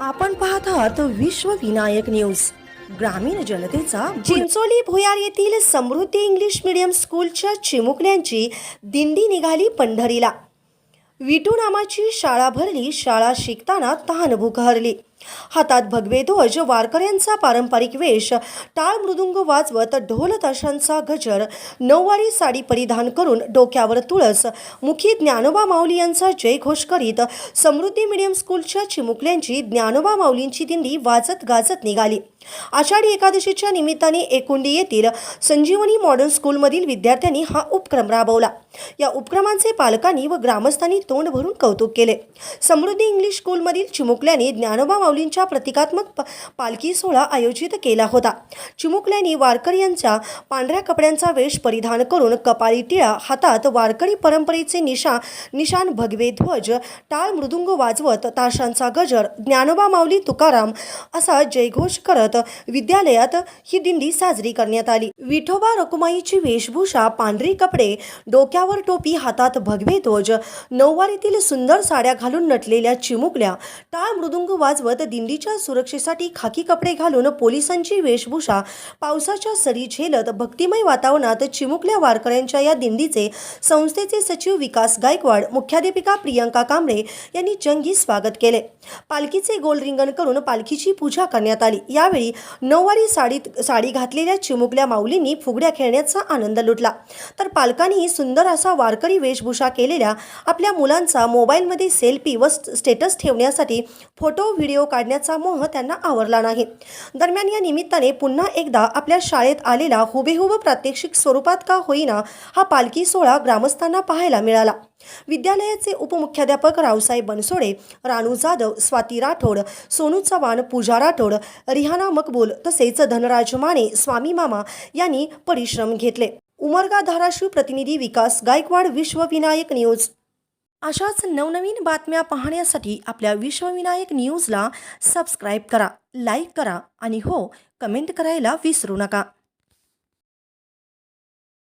आपण पाहत आहात विश्व विनायक न्यूज. ग्रामीण जनतेचा चिंचोली भुयार येथील समृद्धी इंग्लिश मीडियम स्कूलच्या चिमुकल्यांची दिंडी निघाली पंढरीला. विटू नामाची शाळा भरली शाळा शिकताना तहान भूक हरली हातात भगवे ध्वज वारकऱ्यांचा पारंपरिक वेश टाळ मृदुंग वाजवत ढोल ताशांचा गजर नऊवारी साडी परिधान करून डोक्यावर तुळस मुखी ज्ञानोबा माऊली यांचा जयघोष करीत समृद्धी मीडियम स्कूलच्या चिमुकल्यांची ज्ञानोबा माऊलींची दिंडी वाजत गाजत निघाली. आषाढी एकादशीच्या निमित्ताने एकुंडी येथील संजीवनी मॉडर्न स्कूलमधील विद्यार्थ्यांनी हा उपक्रम राबवला. या उपक्रमांचे पालकांनी व ग्रामस्थांनी तोंड भरून कौतुक केले. समृद्धी इंग्लिश स्कूलमधील चिमुकल्यांनी ज्ञानोबा माऊलींच्या प्रतिकात्मक पालखी सोहळा आयोजित केला होता. चिमुकल्यांनी वारकरी यांच्या पांढऱ्या कपड्यांचा वेश परिधान करून कपाळी टिळा हातात वारकरी परंपरेचे निशा निशान भगवे ध्वज टाळ मृदुंग वाजवत ताशांचा गजर ज्ञानोबा माऊली तुकाराम असा जयघोष करत विद्यालयात ही दिंडी साजरी करण्यात आली. विठोबा रकुमाईची वेशभूषा पांढरी कपडे डोक्यावर टोपी हातात भगवे ध्वज नऊवारीतील सुंदर साड्या घालून नटलेल्या चिमुकल्या टाळ मृदुंग वाजवत दिंडीच्या सुरक्षेसाठी खाकी कपडे घालून पोलिसांची वेशभूषा पावसाच्या सरी झेलत भक्तिमय वातावरणात चिमुकल्या वारकऱ्यांच्या या दिंडीचे संस्थेचे सचिव विकास गायकवाड मुख्याध्यापिका प्रियंका कांबळे यांनी जंगी स्वागत केले. पालखीचे गोल रिंगण करून पालखीची पूजा करण्यात आली. यावेळी नऊवारी साडीत साडी घातलेल्या चिमुकल्या माऊलींनी फुगड्या खेळण्याचा आनंद लुटला. तर पालकांनी सुंदर असा वारकरी वेशभूषा केलेल्या आपल्या मुलांचा मोबाईलमध्ये सेल्फी व स्टेटस ठेवण्यासाठी फोटो व्हिडिओ काढण्याचा मोह त्यांना आवरला नाही. दरम्यान या निमित्ताने पुन्हा एकदा आपल्या शाळेत आलेला हुबेहूब प्रात्यक्षिक स्वरूपात का होईना हा पालखी सोहळा ग्रामस्थांना पाहायला मिळाला. विद्यालयाचे उपमुख्याध्यापक रावसाहेब बनसोडे रानू जाधव स्वाती राठोड सोनू चव्हाण पूजा राठोड रिहाना मकबूल तसेच धनराज माने स्वामी मामा यांनी परिश्रम घेतले. उमरगा धाराशिव प्रतिनिधी विकास गायकवाड विश्वविनायक न्यूज. अशाच नवनवीन बातम्या पाहण्यासाठी आपल्या विश्वविनायक न्यूजला सबस्क्राईब करा लाईक करा आणि हो कमेंट करायला विसरू नका.